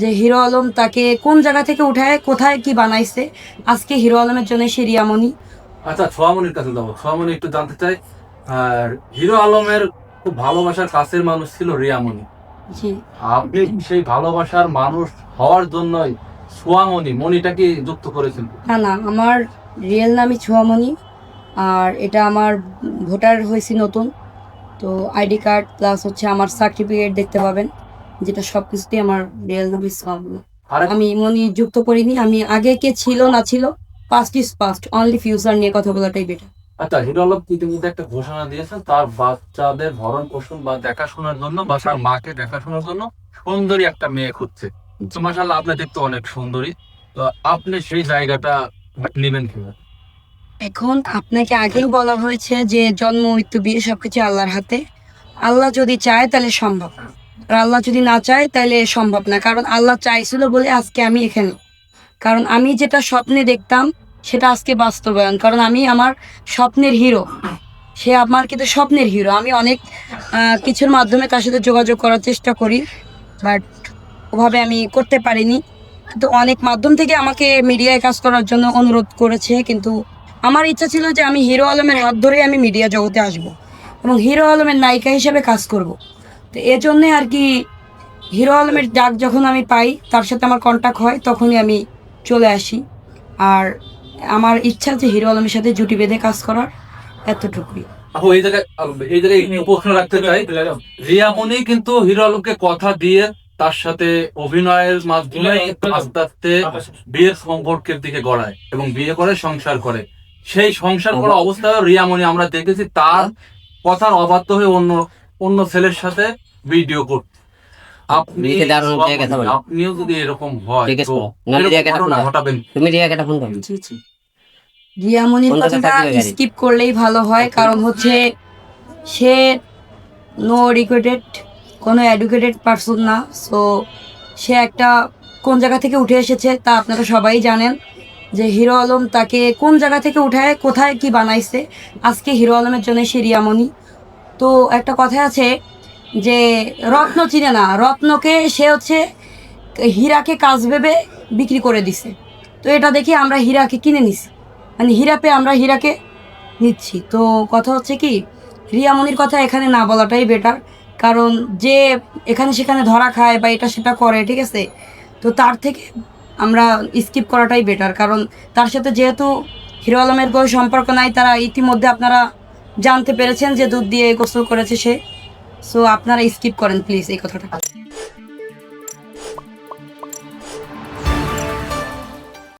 যে হিরো আলম তাকে কোন জায়গা থেকে উঠায় কোথায় কি বানাইছে? আজকে হিরো আলমের জন্য সে রিয়ামণি। আচ্ছা ছোয়ামনির কাছে যাব। ছোয়ামনি একটু জানতে চাই আর হিরো আলমের খুব ভালোবাসার কাছের মানুষ ছিল রিয়ামণি। আপনি সেই ভালোবাসার মানুষ হওয়ার জন্যই সোয়ামণি মণিটাকে যুক্ত করেছেন? না না আমার রিয়েল নামই ছোয়ামণি আর এটা আমার ভোটার হয়েছি নতুন। তো আইডি কার্ড প্লাস হচ্ছে আমার সার্টিফিকেট দেখতে পাবেন। যেটা সব কিছুতেই আমার রিয়েল ছোয়ামণি আর আমি মনি যুক্ত করিনি আমি আগে কে ছিল না ছিল past is past only future নিয়ে কথা বলাটাই বেটার আচ্ছা হিরো আলম ইতিমধ্যে একটা ঘোষণা দিয়েছেন তার বাচ্চাদের ভরণ পোষণ বা দেখাশোনার জন্য বা তার মাকে দেখাশোনার জন্য সুন্দরী একটা মেয়ে খুঁজছে। তো মাসাল্লাহ আপনি দেখতে অনেক সুন্দরী। তো আপনি সেই জায়গাটা নেবেন কীভাবে? এখন আপনাকে আগেই বলা হয়েছে যে জন্ম মৃত্যু বিয়ে সবকিছু আল্লাহর হাতে। আল্লাহ যদি চায় তাহলে সম্ভব। আর আল্লাহ যদি না চায়, তাহলে সম্ভব না। কারণ আল্লাহ চাইছিল বলে আজকে আমি এখানে। কারণ আমি যেটা স্বপ্নে দেখতাম, সেটা আজকে বাস্তবায়ন। কারণ আমি আমার স্বপ্নের হিরো। সে আমার কিন্তু স্বপ্নের হিরো। আমি অনেক কিছুর মাধ্যমে তার সাথে যোগাযোগ করার চেষ্টা করি, বাট ওভাবে আমি করতে পারিনি। কিন্তু অনেক মাধ্যম থেকে আমাকে মিডিয়ায় কাজ করার জন্য অনুরোধ করেছে। কিন্তু আমার ইচ্ছা ছিল যে আমি হিরো আলমের হাত ধরেই আমি মিডিয়া জগতে আসব এবং হিরো আলমের নায়িকা হিসেবে কাজ করব। তো এজন্যে আর কি হিরো আলমের ডাক যখন আমি পাই তার সাথে আমার কন্ট্যাক্ট হয় তখনই আমি চলে আসি। আর আমার ইচ্ছা যে হিরো আলমের সাথে জুটি বেঁধে কাজ করার এতটুকুই। আপু এই জায়গায় এই জায়গায় প্রশ্ন রাখতে চাই। রিয়ামণি কিন্তু হিরো আলমকে কথা দিয়ে তার সাথে অভিনয়ের মাধ্যমে আস্তে আস্তে বিয়ের সম্পর্কের দিকে গড়ায় এবং বিয়ে করে সংসার করে। সেই সংসার করা অবস্থায় রিয়ামণি আমরা দেখেছি তার কথার অবাধ্য হয়ে অন্য অন্য ছেলের সাথে ভিডিও করতে। আপনি বিয়েতে দাঁড়ানোর জায়গা থাকবে না। আপনিও যদি এরকম হয় ঠিক আছে, তো নাহলে এরকম জায়গাটা ঘটনা খোলা। ঘটাবেন। তুমি রিয়াকে ফোন করো। রিয়ামনির কথাটা স্কিপ করলেই ভালো হয় কারণ হচ্ছে সে নো এডুকেটেড কোনো এডুকেটেড পারসন না। সো সে একটা কোন জায়গা থেকে উঠে এসেছে তা আপনারা সবাই জানেন যে হিরো আলম তাকে কোন জায়গা থেকে উঠায় কোথায় কি বানাইছে। আজকে হিরো আলমের জন্য সে রিয়ামণি। তো একটা কথা আছে যে রত্ন চিনে না, রত্নকে সে হচ্ছে হীরাকে কাজ ভেবে বিক্রি করে দিছে। তো এটা দেখে আমরা হীরাকে কিনে নিছি। মানে হীরা পেয়ে আমরা হীরাকে নিচ্ছি। তো কথা হচ্ছে কি রিয়ামনির কথা এখানে না বলাটাই বেটার কারণ যে এখানে সেখানে ধরা খায় বা এটা সেটা করে, ঠিক আছে? তো তার থেকে আমরা স্কিপ করাটাই বেটার কারণ তার সাথে যেহেতু হিরো আলমের কোনো সম্পর্ক নাই, তারা ইতিমধ্যে আপনারা জানতে পেরেছেন যে দুধ দিয়ে গোসল করেছে সে। সো আপনারা স্কিপ করেন প্লিজ এই কথাটা।